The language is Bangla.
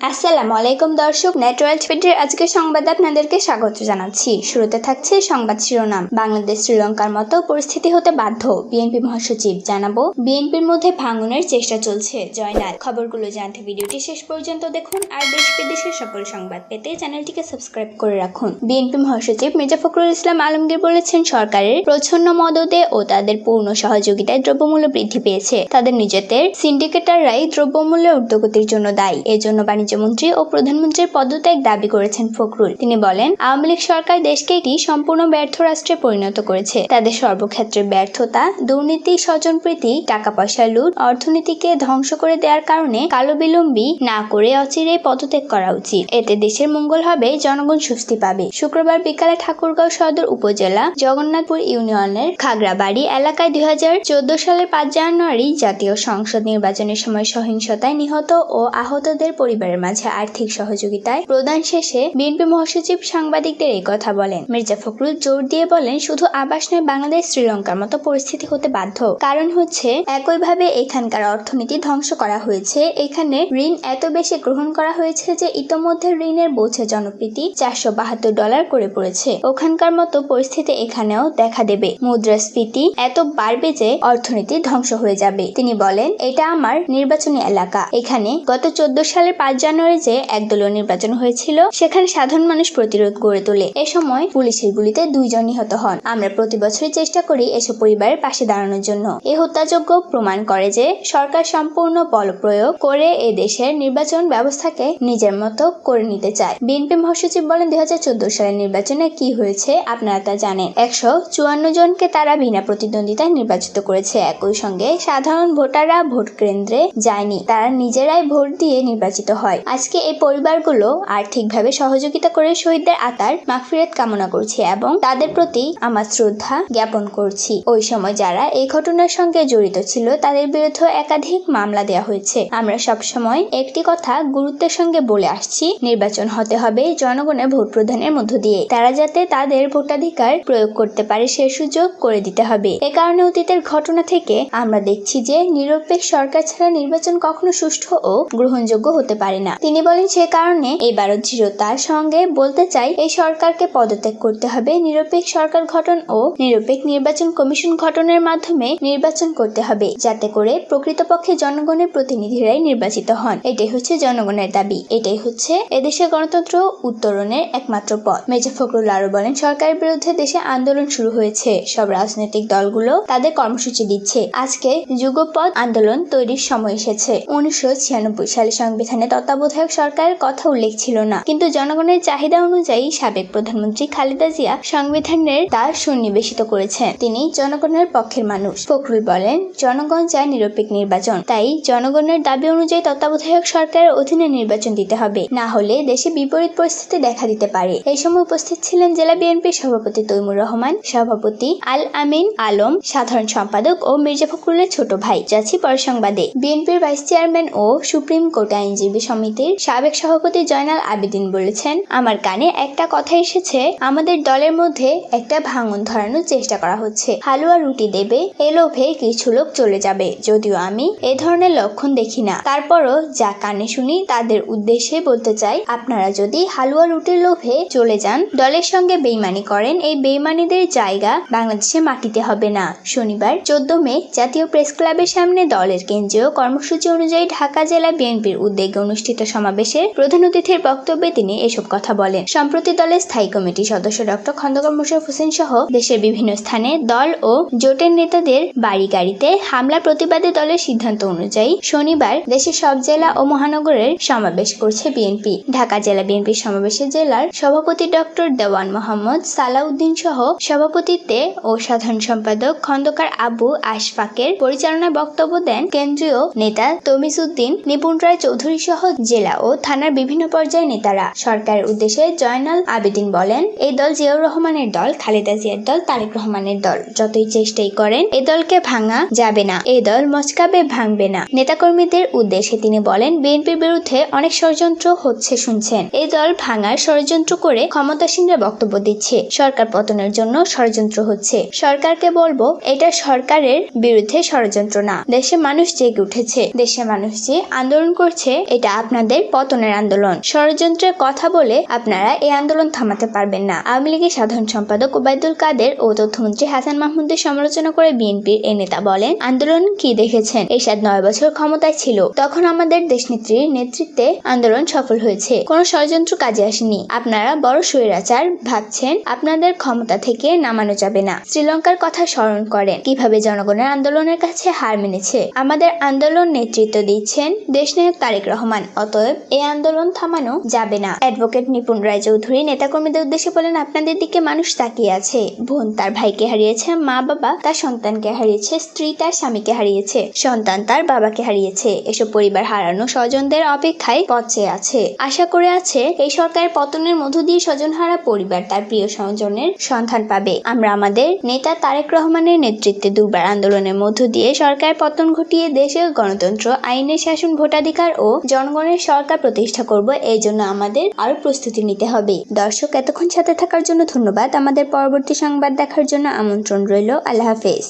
আসসালামু আলাইকুম দর্শক নেটওয়ার্ল্ড ফিডের আজকের সংবাদে আপনাদেরকে স্বাগত জানাচ্ছি। শুরুতে থাকছে সংবাদ শিরোনাম। বাংলাদেশ শ্রীলঙ্কার মতো পরিস্থিতি হতে বাধ্য বিএনপি মহাসচিব জানাব। বিএনপির মধ্যে ভাঙনের চেষ্টা চলছে জয়নাল খবরগুলো জানতে ভিডিওটি শেষ পর্যন্ত দেখুন আর দেশ বিদেশের সকল সংবাদ পেতে চ্যানেলটিকে সাবস্ক্রাইব করে রাখুন। বিএনপি মহাসচিব মির্জা ফখরুল ইসলাম আলমগীর বলেছেন, সরকারের প্রচ্ছন্ন মদতে ও তাদের পূর্ণ সহযোগিতায় দ্রব্যমূল্য বৃদ্ধি পেয়েছে। তাদের নিজেদের সিন্ডিকেটাররাই দ্রব্যমূল্যের ঊর্ধ্বগতির জন্য দায়ী। এজন্য বাণিজ্যমন্ত্রী ও প্রধানমন্ত্রীর পদত্যাগ দাবি করেছেন ফখরুল। তিনি বলেন, আওয়ামী লীগ সরকার দেশকে একটি সম্পূর্ণ ব্যর্থ রাষ্ট্রে পরিণত করেছে। তাদের সর্বক্ষেত্রে ব্যর্থতা, দুর্নীতি, স্বজনপ্রীতি টাকা পয়সা লুট, অর্থনীতিকে ধ্বংস করে দেওয়ার কারণে কালো বিলম্বী না করে অচিরে পদত্যাগ করা উচিত। এতে দেশের মঙ্গল হবে, জনগণ স্বস্তি পাবে। শুক্রবার বিকালে ঠাকুরগাঁও সদর উপজেলা জগন্নাথপুর ইউনিয়নের খাগড়াবাড়ি এলাকায় দুই হাজার চোদ্দ সালের পাঁচ জানুয়ারি জাতীয় সংসদ নির্বাচনের সময় সহিংসতায় নিহত ও আহতদের পরিবারের মাঝে আর্থিক সহযোগিতায় প্রদান শেষে বিএনপি মহাসচিব সাংবাদিকদের এই কথা বলেন। মির্জা ফখরুল জোর দিয়ে বলেন, শুধু আবাস নয়, বাংলাদেশ, শ্রীলঙ্কার মতো পরিস্থিতি হতে বাধ্য। কারণ হচ্ছে, একইভাবে এখানকার অর্থনীতি ধ্বংস করা হয়েছে। এখানে ঋণ এত বেশি গ্রহণ করা হয়েছে যে ইতোমধ্যে ঋণের বোঝে জনপ্রীতি চারশো বাহাত্তর ডলার করে পড়েছে। ওখানকার মতো পরিস্থিতি এখানেও দেখা দেবে। মুদ্রাস্ফীতি এত বাড়বে যে অর্থনীতি ধ্বংস হয়ে যাবে। তিনি বলেন, এটা আমার নির্বাচনী এলাকা। এখানে গত চোদ্দ সালের পাঁচ জানুয়ারি যে একদলীয় নির্বাচন হয়েছিল, সেখানে সাধারণ মানুষ প্রতিরোধ গড়ে তোলে। এ সময় পুলিশের গুলিতে দুইজন নিহত হন। আমরা প্রতি বছরই চেষ্টা করি এসব পরিবারের পাশে দাঁড়ানোর জন্য। এ হত্যাযোগ্য প্রমাণ করে যে সরকার সম্পূর্ণ বল প্রয়োগ করে এ দেশের নির্বাচন ব্যবস্থাকে নিজের মতো করে নিতে চায়। বিএনপি মহাসচিব বলেন, দুই হাজার চোদ্দ সালের নির্বাচনে কি হয়েছে আপনারা তা জানেন। একশো চুয়ান্ন জনকে তারা বিনা প্রতিদ্বন্দ্বিতায় নির্বাচিত করেছে। একই সঙ্গে সাধারণ ভোটাররা ভোট কেন্দ্রে যায়নি। তারা নিজেরাই ভোট দিয়ে নির্বাচিত হয়। আজকে এই পরিবারগুলো আর্থিকভাবে সহযোগিতা করে শহীদদের আতার, মাগফিরাত কামনা করছি এবং তাদের প্রতি আমার শ্রদ্ধা জ্ঞাপন করছি। ওই সময় যারা এই ঘটনার সঙ্গে জড়িত ছিল, তাদের বিরুদ্ধে একাধিক মামলা দেওয়া হয়েছে। আমরা সবসময় একটি কথা গুরুত্বের সঙ্গে বলে আসছি, নির্বাচন হতে হবে জনগণের ভোট প্রদানের মধ্য দিয়ে। তারা যাতে তাদের ভোটাধিকার প্রয়োগ করতে পারে, সে সুযোগ করে দিতে হবে। এ কারণে অতীতের ঘটনা থেকে আমরা দেখছি যে নিরপেক্ষ সরকার ছাড়া নির্বাচন কখনো সুষ্ঠু ও গ্রহণযোগ্য হতে পারে না। তিনি বলেন, সে কারণে এবারও দৃঢ়তার সঙ্গে বলতে চাই, এই সরকারকে পদত্যাগ করতে হবে। নিরপেক্ষ সরকার গঠন ও নিরপেক্ষ নির্বাচন কমিশন গঠনের মাধ্যমে নির্বাচন করতে হবে, যাতে করে প্রকৃতপক্ষে জনগণের প্রতিনিধিরাই নির্বাচিত হন। এটাই হচ্ছে জনগণের দাবি। এটাই হচ্ছে এদেশের গণতন্ত্র উত্তরণের একমাত্র পথ। মেজা ফখরুল আরও বলেন, সরকারের বিরুদ্ধে দেশে আন্দোলন শুরু হয়েছে। সব রাজনৈতিক দলগুলো তাদের কর্মসূচি দিচ্ছে। আজকে যুগপৎ আন্দোলন তৈরির সময় এসেছে। উনিশশো ছিয়ানব্বই সালে সংবিধানে তত্ত্বাবধায়ক সরকারের কথা উল্লেখ ছিল না। কিন্তু জনগণের চাহিদা অনুযায়ী সাবেক প্রধানমন্ত্রী খালেদা জিয়া সংবিধানের তা সন্নিবেশিত করেছেন। তিনি জনগণের পক্ষের মানুষ। ফখরুল বলেন, জনগণ চায় নিরপেক্ষ নির্বাচন। তাই জনগণের দাবি অনুযায়ী তত্ত্বাবধায়ক সরকারের অধীনে নির্বাচন দিতে হবে। না হলে দেশে বিপরীত পরিস্থিতি দেখা দিতে পারে। এই সময় উপস্থিত ছিলেন জেলা বিএনপির সভাপতি তৈমুর রহমান, সভাপতি আল আমিন আলম, সাধারণ সম্পাদক ও মির্জা ফখরুলের ছোট ভাই। যাচ্ছি পর সংবাদে। বিএনপির ভাইস চেয়ারম্যান ও সুপ্রিম কোর্ট আইনজীবী সমিতির সাবেক সভাপতি জয়নাল আবেদিন বলেছেন, আমার কানে একটা কথা এসেছে। আমাদের দলের মধ্যে একটা ভাঙন ধরানোর চেষ্টা করা হচ্ছে। হালুয়া রুটি দেবে, এ লোভে কিছু লোক চলে যাবে। যদিও আমি এ ধরনের লক্ষণ দেখি না। তারপরও যা কানে শুনি তাদের উদ্দেশ্যে বলতে চাই, আপনারা যদি হালুয়া রুটির লোভে চলে যান, দলের সঙ্গে বেইমানি করেন, এই বেইমানিদের জায়গা বাংলাদেশে মাটিতে হবে না। শনিবার, চোদ্দ মে, জাতীয় প্রেস ক্লাবের সামনে দলের কেন্দ্রীয় কর্মসূচি অনুযায়ী ঢাকা জেলা বিএনপির উদ্যোগে অনুষ্ঠিত সমাবেশে প্রধান অতিথির বক্তব্যে তিনি এসব কথা বলেন। সম্প্রতি দলের স্থায়ী কমিটির সদস্য ডক্টর খন্দকার মুশারফ হোসেন সহ দেশের বিভিন্ন স্থানে দল ও জোটের নেতাদের বাড়ি গাড়িতে হামলা প্রতিবাদে দলের সিদ্ধান্ত অনুযায়ী শনিবার দেশের সব জেলা ও মহানগরের সমাবেশ করছে বিএনপি। ঢাকা জেলা বিএনপির সমাবেশে জেলার সভাপতি ডক্টর দেওয়ান মোহাম্মদ, সালাউদ্দিন সহ সভাপতিত্বে ও সাধারণ সম্পাদক খন্দকার আবু আশফাকের পরিচালনায় বক্তব্য দেন কেন্দ্রীয় নেতা তমিজউদ্দিন, নিপুণ রায় চৌধুরী সহ জেলা ও থানার বিভিন্ন পর্যায়ের নেতারা। সরকারের উদ্দেশ্যে জয়নাল আবেদিন বলেন, এই দল জিয়াউর রহমানের দল, খালেদা জিয়ার দল, তারেক রহমানের দল। যতই চেষ্টাই করেন, এ দলকে ভাঙা যাবে না। এই দল মচকাবে ভাঙবে না। নেতাকর্মীদের উদ্দেশ্যে তিনি বলেন, বিএনপির বিরুদ্ধে অনেক ষড়যন্ত্র হচ্ছে শুনছেন। এই দল ভাঙার ষড়যন্ত্র করে ক্ষমতাসীনরা বক্তব্য দিচ্ছে। সরকার পতনের জন্য ষড়যন্ত্র হচ্ছে। সরকারকে বলব, এটা সরকারের বিরুদ্ধে ষড়যন্ত্র না। দেশে মানুষ জেগে উঠেছে। দেশে মানুষ যে আন্দোলন করছে, এটা আপনাদের পতনের আন্দোলন। ষড়যন্ত্রের কথা বলে আপনারা এই আন্দোলন থামাতে পারবেন না। আওয়ামী লীগের সাধারণ সম্পাদক ওবায়দুল কাদের ও তথ্যমন্ত্রী হাসান মাহমুদের সমালোচনা করে বিএনপির এ নেতা বলেন, আন্দোলন কি দেখেছেন? এরশাদ নয় বছর ক্ষমতায় ছিল। তখন আমাদের দেশনেত্রীর নেতৃত্বে আন্দোলন সফল হয়েছে। কোনো ষড়যন্ত্র কাজে আসেনি। আপনারা বড় স্বৈরাচার ভাবছেন, আপনাদের ক্ষমতা থেকে নামানো যাবে না। শ্রীলঙ্কার কথা স্মরণ করেন। কীভাবে জনগণের আন্দোলনের কাছে হার মেনেছে? আমাদের আন্দোলন নেতৃত্ব দিচ্ছেন দেশনায়ক তারেক রহমান। অতএব এই আন্দোলন থামানো যাবে না। অ্যাডভোকেট নিপুণ রায় চৌধুরী নেতাকর্মীদের উদ্দেশ্যে বলেন, আপনাদের দিকে মানুষ তাকিয়ে আছে। বোন তার ভাইকে হারিয়েছে, মা বাবা তার সন্তানকে হারিয়েছে, স্ত্রী তার স্বামীকে হারিয়েছে, সন্তান তার বাবাকে হারিয়েছে। এসব পরিবার হারানো স্বজনদের অপেক্ষায় পথে আছে। আশা করে আছে এই সরকারের পতনের মধ্য দিয়ে স্বজনহারা পরিবার তার প্রিয় স্বজনের সন্ধান পাবে। আমরা আমাদের নেতা তারেক রহমানের নেতৃত্বে দুবার আন্দোলনের মধ্য দিয়ে সরকার পতন ঘটিয়ে দেশে গণতন্ত্র, আইনের শাসন, ভোটাধিকার ও জনগণের সরকার প্রতিষ্ঠা করব, এই জন্য আমাদের আরও প্রস্তুতি নিতে হবে। দর্শক, এতক্ষণ সাথে থাকার জন্য ধন্যবাদ। আমাদের পরবর্তী সংবাদ দেখার জন্য আমন্ত্রণ রইল। আল্লাহ হাফেজ।